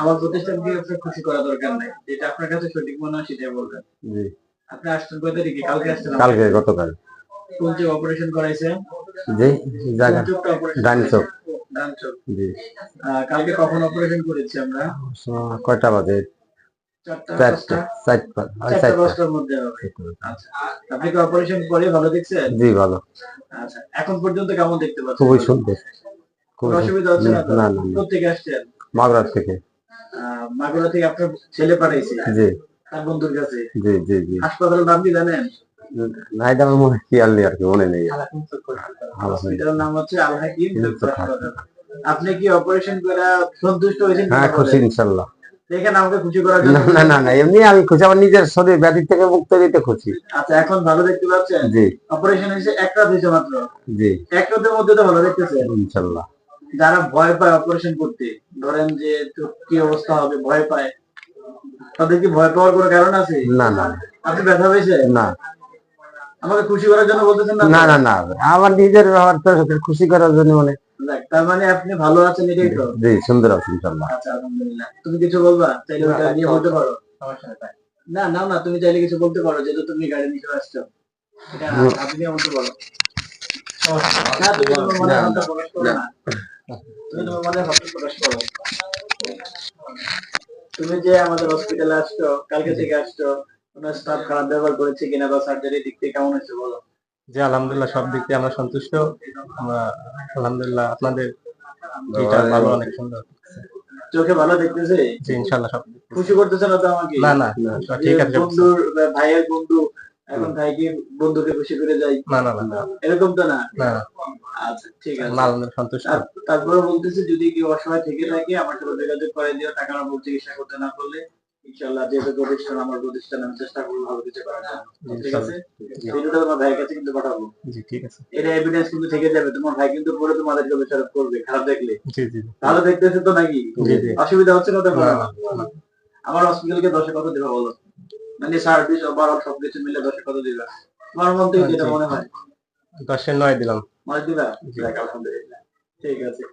আমার প্রতিষ্ঠানকে আপনার খুশি করা দরকার নাই। যেটা আপনার কাছে সঠিক মনে হয় সেটাই বলবেন। জি। আপনি আসছেন কয় তারিখে? কালকে আসছেন কালকে গতকাল। কোন যে অপারেশন করাইছেন জি জায়গা ডান চোখ। ডান চোখ। জি। কালকে কখন অপারেশন করেছি আমরা? কয়টা বাজে? আচ্ছা আপনি কি অপারেশন করে ভালো দেখছেন? জি ভালো। আচ্ছা এখন পর্যন্ত কেমন দেখতে পাচ্ছেন? খুবই সুন্দর। কোনো অসুবিধা হচ্ছে না কোথেকে আসছেন? মাগুরার থেকে। মাগুরা থেকে আপনার ছেলে পাঠাইছে। জি। তার বন্ধুর কাছে। জি জি জি। হাসপাতালের নাম কি জানেন? না এটা আমার মনে নেই আর কি মনে নেই। হসপিটালের নাম হচ্ছে আল হাকিম। আপনি কি অপারেশন করে সন্তুষ্ট হয়েছেন হ্যাঁ খুশি দেখেন আমাকে খুশি করার জন্য। না না এমনি আমি খুশি আমার নিজের শরীর ব্যাধি থেকে মুক্ত দিতে খুশি। আচ্ছা এখন ভালো দেখতে পাচ্ছেন? জি। অপারেশন হয়েছে এক রাত হয়েছে মাত্র। জি। এক রাতের মধ্যে তো ভালো দেখতেছেন। ইনশাল্লাহ যারা ভয় পায় অপারেশন করতে ধরেন যে কি অবস্থা হবে ভয় পায় তাদের কি ভয় পাওয়ার কোনো কারণ আছে? না না। আপনি ব্যথা পেয়েছে না। আমাকে খুশি করার জন্য বলতেছেন না? না না না। আমার নিজের তো খুশি করার জন্য মানে। তার মানে আপনি ভালো আছেন এটাই তো। জি সুন্দর আছে ইনশাল্লাহ আচ্ছা আলহামদুলিল্লাহ। তুমি কিছু বলবা? চাইলে ওটা নিয়ে বলতে পারো। না না না তুমি চাইলে কিছু বলতে পারো যেহেতু তুমি গাড়ি নিতে আসছো। এটা আপনি বলতে পারো। না তুমি মনে ভাবটা প্রকাশ করো না। তুমি তোমার মনে ভাবটা প্রকাশ করো। তুমি যে আমাদের হসপিটালে আসছো কালকে থেকে আসছো তোমার স্টাফ খারাপ ব্যবহার করেছে কিনা বা সার্জারি দিক থেকে কেমন হয়েছে বলো? জি আলহামদুলিল্লাহ সব দিক থেকে আমরা সন্তুষ্ট। আমরা আলহামদুলিল্লাহ আপনাদের যেটা ভালো অনেক সুন্দর। চোখে ভালো দেখতেছে? জি ইনশাল্লাহ সব খুশি করতেছে না তো আমাকে? না না ঠিক আছে বন্ধুর ভাইয়ের বন্ধু এখন ভাইকে বন্ধুকে খুশি করে যাই। না না এরকম তো না? না আচ্ছা ঠিক আছে। সন্তুষ্ট। তারপরে বলতেছে যদি কেউ অসহায় থেকে থাকে আমার সাথে যোগাযোগ করে দিও টাকা আমার চিকিৎসা করতে না পারলে ইনশাল্লাহ যেহেতু প্রতিষ্ঠান আমার প্রতিষ্ঠান আমি চেষ্টা করব ভালো কিছু করার জন্য। ঠিক আছে? ভিডিওটা তোমার ভাইয়ের কাছে কিন্তু পাঠাবো। জি ঠিক আছে। এটা এভিডেন্স কিন্তু থেকে যাবে তোমার ভাই কিন্তু পরে তোমাদেরকে বেচারত করবে খারাপ দেখলে। জি জি জি। ভালো দেখতেছে তো নাকি? অসুবিধা হচ্ছে না তো। আমার হসপিটালকে দশে কত দিবা বলো? মানে সার্ভিস ওভারঅল সবকিছু মিলে দশে কত দিবা? তোমার মন থেকে যেটা মনে হয়? দশের নয় দিলাম। নয় দিবা? আলহামদুলিল্লাহ। ঠিক আছে।